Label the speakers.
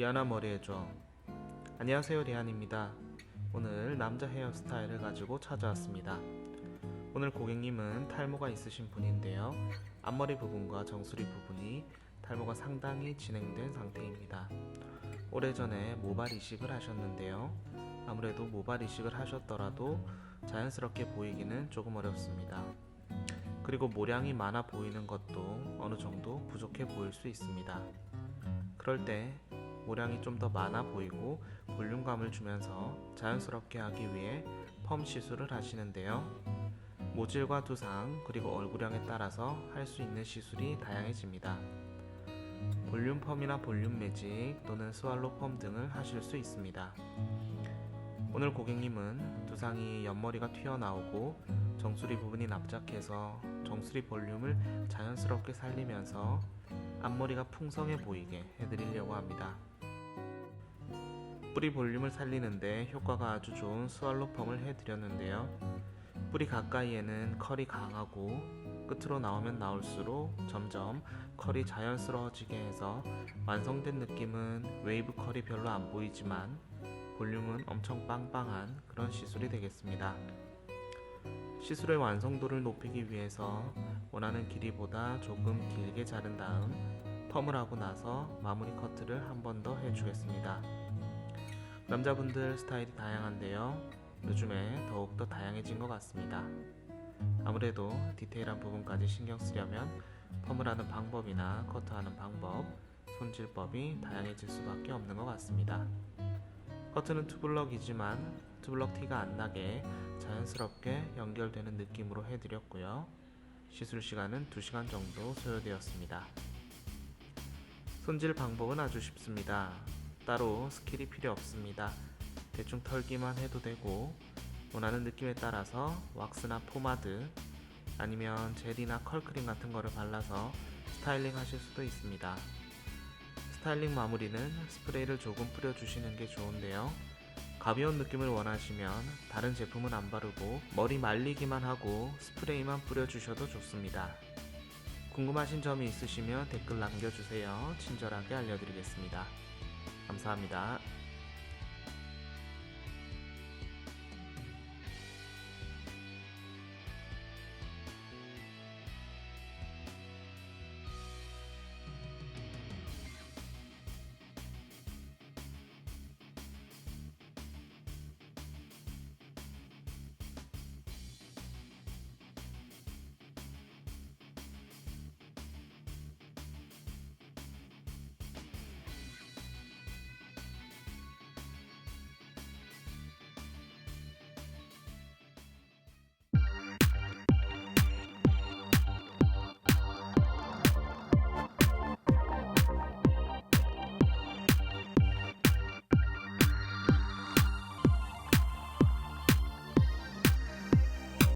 Speaker 1: 리아나 머리해줘. 안녕하세요, 리안입니다. 오늘 남자 헤어스타일을 가지고 찾아왔습니다. 오늘 고객님은 탈모가 있으신 분인데요. 앞머리 부분과 정수리 부분이 탈모가 상당히 진행된 상태입니다. 오래전에 모발 이식을 하셨는데요. 아무래도 모발 이식을 하셨더라도 자연스럽게 보이기는 조금 어렵습니다. 그리고 모량이 많아 보이는 것도 어느 정도 부족해 보일 수 있습니다. 그럴 때 모량이 좀 더 많아 보이고 볼륨감을 주면서 자연스럽게 하기 위해 펌 시술을 하시는데요. 모질과 두상 그리고 얼굴형에 따라서 할 수 있는 시술이 다양해집니다. 볼륨 펌이나 볼륨 매직 또는 스왈로 펌 등을 하실 수 있습니다. 오늘 고객님은 두상이 옆머리가 튀어나오고 정수리 부분이 납작해서 정수리 볼륨을 자연스럽게 살리면서 앞머리가 풍성해 보이게 해드리려고 합니다. 뿌리 볼륨을 살리는데 효과가 아주 좋은 스왈로 펌을 해드렸는데요. 뿌리 가까이에는 컬이 강하고 끝으로 나오면 나올수록 점점 컬이 자연스러워지게 해서 완성된 느낌은 웨이브 컬이 별로 안 보이지만 볼륨은 엄청 빵빵한 그런 시술이 되겠습니다. 시술의 완성도를 높이기 위해서 원하는 길이보다 조금 길게 자른 다음 펌을 하고 나서 마무리 커트를 한 번 더 해주겠습니다. 남자분들 스타일이 다양한데요. 요즘에 더욱더 다양해진 것 같습니다. 아무래도 디테일한 부분까지 신경 쓰려면 펌을 하는 방법이나 커트하는 방법, 손질법이 다양해질 수밖에 없는 것 같습니다. 커트는 투블럭이지만 투블럭 티가 안 나게 자연스럽게 연결되는 느낌으로 해드렸고요. 시술 시간은 2시간 정도 소요되었습니다. 손질 방법은 아주 쉽습니다. 따로 스킬이 필요 없습니다. 대충 털기만 해도 되고 원하는 느낌에 따라서 왁스나 포마드 아니면 젤이나 컬크림 같은 거를 발라서 스타일링 하실 수도 있습니다. 스타일링 마무리는 스프레이를 조금 뿌려주시는 게 좋은데요. 가벼운 느낌을 원하시면 다른 제품은 안 바르고 머리 말리기만 하고 스프레이만 뿌려주셔도 좋습니다. 궁금하신 점이 있으시면 댓글 남겨주세요. 친절하게 알려드리겠습니다. 감사합니다.